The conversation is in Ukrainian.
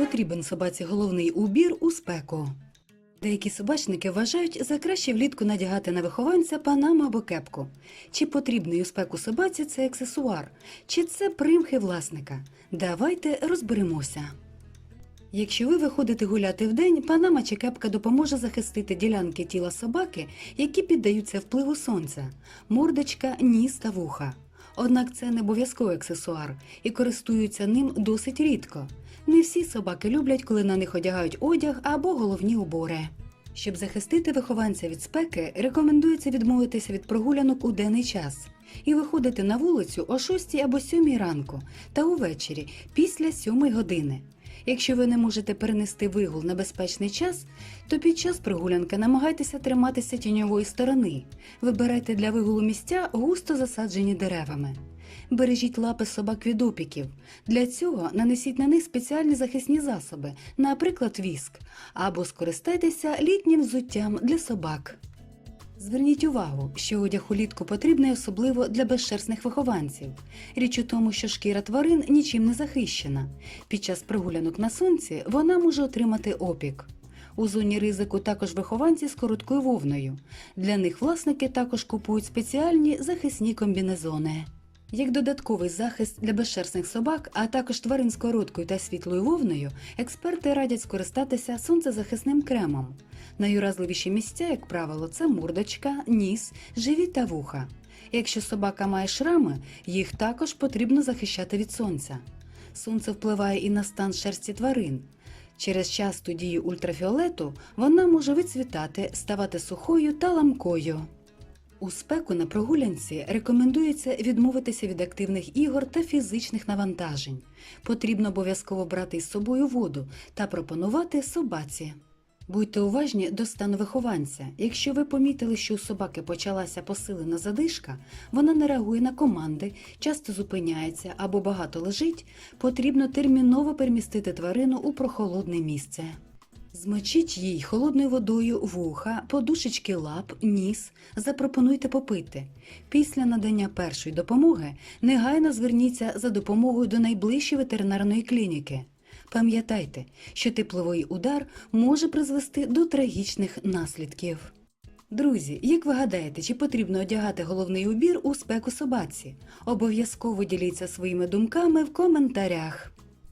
потрібен собаці головний убір у спеку? Деякі собачники вважають за краще влітку надягати на вихованця панаму або кепку. Чи потрібний у спеку собаці це аксесуар, чи це примхи власника? Давайте розберемося. Якщо ви виходите гуляти вдень, панама чи кепка допоможе захистити ділянки тіла собаки, які піддаються впливу сонця, мордочка, ніс та вуха. Однак це не обов'язковий аксесуар і користуються ним досить рідко. Не всі собаки люблять, коли на них одягають одяг або головні убори. Щоб захистити вихованця від спеки, рекомендується відмовитися від прогулянок у денний час і виходити на вулицю о 6 або 7 ранку та увечері після 7 години. Якщо ви не можете перенести вигул на безпечний час, то під час прогулянки намагайтеся триматися тіньової сторони. Вибирайте для вигулу місця густо засаджені деревами. Бережіть лапи собак від опіків. Для цього нанесіть на них спеціальні захисні засоби, наприклад, віск, або скористайтеся літнім взуттям для собак. Зверніть увагу, що одяг улітку потрібний особливо для безшерстних вихованців. Річ у тому, що шкіра тварин нічим не захищена. Під час прогулянок на сонці вона може отримати опік. У зоні ризику також вихованці з короткою вовною. Для них власники також купують спеціальні захисні комбінезони. Як додатковий захист для безшерстних собак, а також тварин з короткою та світлою вовною, експерти радять скористатися сонцезахисним кремом. Найуразливіші місця, як правило, це мордочка, ніс, живіт та вуха. Якщо собака має шрами, їх також потрібно захищати від сонця. Сонце впливає і на стан шерсті тварин. Через часту дію ультрафіолету вона може вицвітати, ставати сухою та ламкою. У спеку на прогулянці рекомендується відмовитися від активних ігор та фізичних навантажень. Потрібно обов'язково брати із собою воду та пропонувати собаці. Будьте уважні до стану вихованця. Якщо ви помітили, що у собаки почалася посилена задишка, вона не реагує на команди, часто зупиняється або багато лежить, потрібно терміново перемістити тварину у прохолодне місце. Змочіть їй холодною водою вуха, подушечки лап, ніс, запропонуйте попити. Після надання першої допомоги негайно зверніться за допомогою до найближчої ветеринарної клініки. Пам'ятайте, що тепловий удар може призвести до трагічних наслідків. Друзі, як ви гадаєте, чи потрібно одягати головний убір у спеку собаці? Обов'язково діліться своїми думками в коментарях.